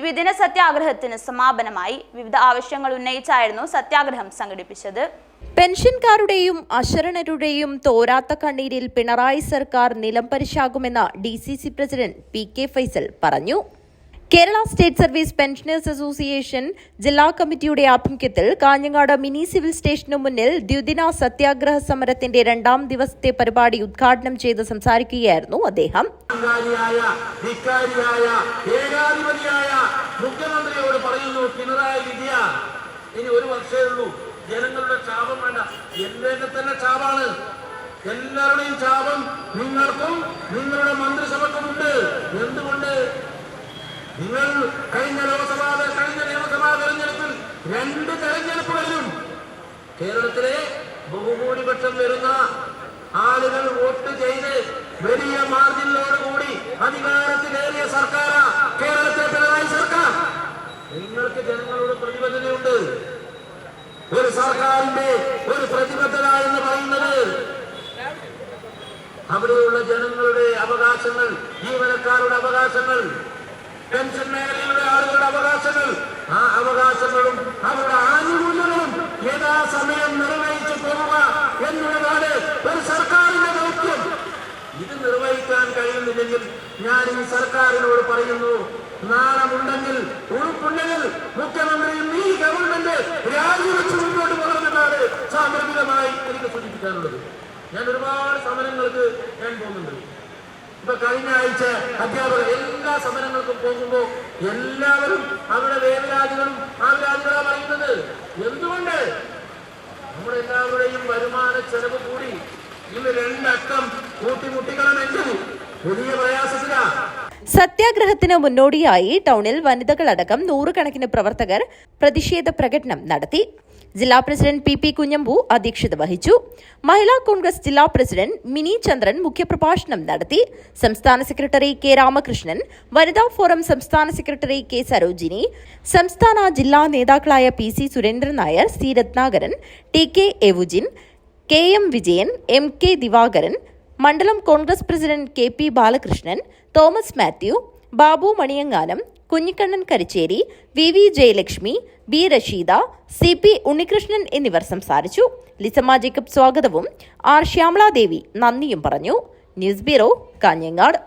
ദ്വിദിന സത്യാഗ്രഹത്തിന് സമാപനമായി വിവിധ ആവശ്യങ്ങൾ ഉന്നയിച്ചായിരുന്നു സത്യാഗ്രഹം സംഘടിപ്പിച്ചത്. പെൻഷൻകാരുടെയും അശരണരുടെയും തോരാത്ത കണ്ണീരിൽ പിണറായി സർക്കാർ നിലംപരിശാകുമെന്ന് D C C president P K Faisal പറഞ്ഞു. Kerala state service pensioners association ജില്ലാ കമ്മിറ്റിയുടെ ആഭിമുഖ്യത്തിൽ കാഞ്ഞങ്ങാട് മിനി സിവിൽ സ്റ്റേഷനു മുന്നിൽ ദ്വിദിന സത്യാഗ്രഹ സമരത്തിന്റെ രണ്ടാം ദിവസത്തെ പരിപാടി ഉദ്ഘാടനം ചെയ്ത് സംസാരിക്കുകയായിരുന്നു അദ്ദേഹം. ഇനി ഒരു വർഷമേ ഉള്ളൂ. ജനങ്ങളുടെ ക്ഷാപം വേണ്ട. എന്റെയൊക്കെ തന്നെ ക്ഷാപാണ് എല്ലാവരുടെയും ക്ഷാപം നിങ്ങൾക്കും നിങ്ങളുടെ മന്ത്രിസഭക്കുമുണ്ട് എന്തുകൊണ്ട്? നിങ്ങൾ കഴിഞ്ഞ ലോക്സഭാ കഴിഞ്ഞ നിയമസഭാ തെരഞ്ഞെടുപ്പിൽ രണ്ട് തെരഞ്ഞെടുപ്പുകളിലും കേരളത്തിലെ ബഹുഭൂരിപക്ഷം വരുന്ന ആളുകൾ വോട്ട് ചെയ്ത് വലിയ മാർജിനോടുകൂടി അധികാരത്തിലേറിയ സർക്കാർ കേരളത്തിലെ പിണറായി സർക്കാർ നിങ്ങൾക്ക് ജനങ്ങളോട് പ്രതിബദ്ധതയുണ്ട് ഒരു സർക്കാരിന്റെ ഒരു പ്രതിബദ്ധത എന്ന് പറയുന്നത്? അവിടെയുള്ള ജനങ്ങളുടെ അവകാശങ്ങൾ ജീവനക്കാരുടെ അവകാശങ്ങൾ പെൻഷൻ മേഖലയിലുള്ള ആളുകളുടെ അവകാശങ്ങൾ ആ അവകാശങ്ങളും അവരുടെ ആനുകൂല്യങ്ങളും യഥാസമയം നിർവഹിച്ചു പോവുക എന്നുള്ളതാണ് ഒരു സർക്കാരിന്റെ ദൗത്യം. ഇത് നിർവഹിക്കാൻ കഴിയുന്നില്ലെങ്കിൽ ഞാൻ ഈ സർക്കാരിനോട് പറയുന്നു നാണമുണ്ടെങ്കിൽ ഉറപ്പുണ്ടെങ്കിൽ മുഖ്യമന്ത്രിയും ഈ ഗവൺമെന്റ് രാജിവെച്ച് സൂചിപ്പിക്കാനുള്ളത് ഞാൻ ഒരുപാട് സമരങ്ങൾക്ക് ഞാൻ പോകുന്നുണ്ട്. ഇപ്പൊ കഴിഞ്ഞ ആഴ്ച അധ്യാപകർ എല്ലാ സമരങ്ങൾക്കും പോകുമ്പോൾ എല്ലാവരും അവരുടെ വേവലാദികളും ആവലാദികളാ പറയുന്നത്. എന്തുകൊണ്ട്? നമ്മുടെ എല്ലാവരുടെയും വരുമാന ചെലവ് കൂടി. ഇന്ന് രണ്ടക്കം കൂട്ടിമുട്ടിക്കണമെങ്കിൽ വലിയ പ്രയാസത്തിലാ. സത്യാഗ്രഹത്തിന് മുന്നോടിയായി ടൗണിൽ വനിതകളടക്കം നൂറുകണക്കിന് പ്രവർത്തകർ പ്രതിഷേധ പ്രകടനം നടത്തി. ജില്ലാ പ്രസിഡന്റ് പി പി കുഞ്ഞമ്പു അധ്യക്ഷത വഹിച്ചു. മഹിളാ കോൺഗ്രസ് ജില്ലാ പ്രസിഡന്റ് മിനി ചന്ദ്രൻ മുഖ്യപ്രഭാഷണം നടത്തി. സംസ്ഥാന സെക്രട്ടറി കെ രാമകൃഷ്ണൻ വനിതാ ഫോറം സംസ്ഥാന സെക്രട്ടറി കെ സരോജിനി സംസ്ഥാന ജില്ലാ നേതാക്കളായ P C Surendran Nair C Ratnakaran T K Eugene K M Vijayan M K Divakaran മണ്ഡലം Congress president K P Balakrishnan Thomas Mathew Babu മണിയങ്ങാനം Kunhikannan Karicheri V V Jayalakshmi B Rasheeda C P Unnikrishnan എന്നിവർ സംസാരിച്ചു. Lissamma Jacob സ്വാഗതവും R Shyamaladevi നന്ദിയും പറഞ്ഞു. News bureau Kanhangad.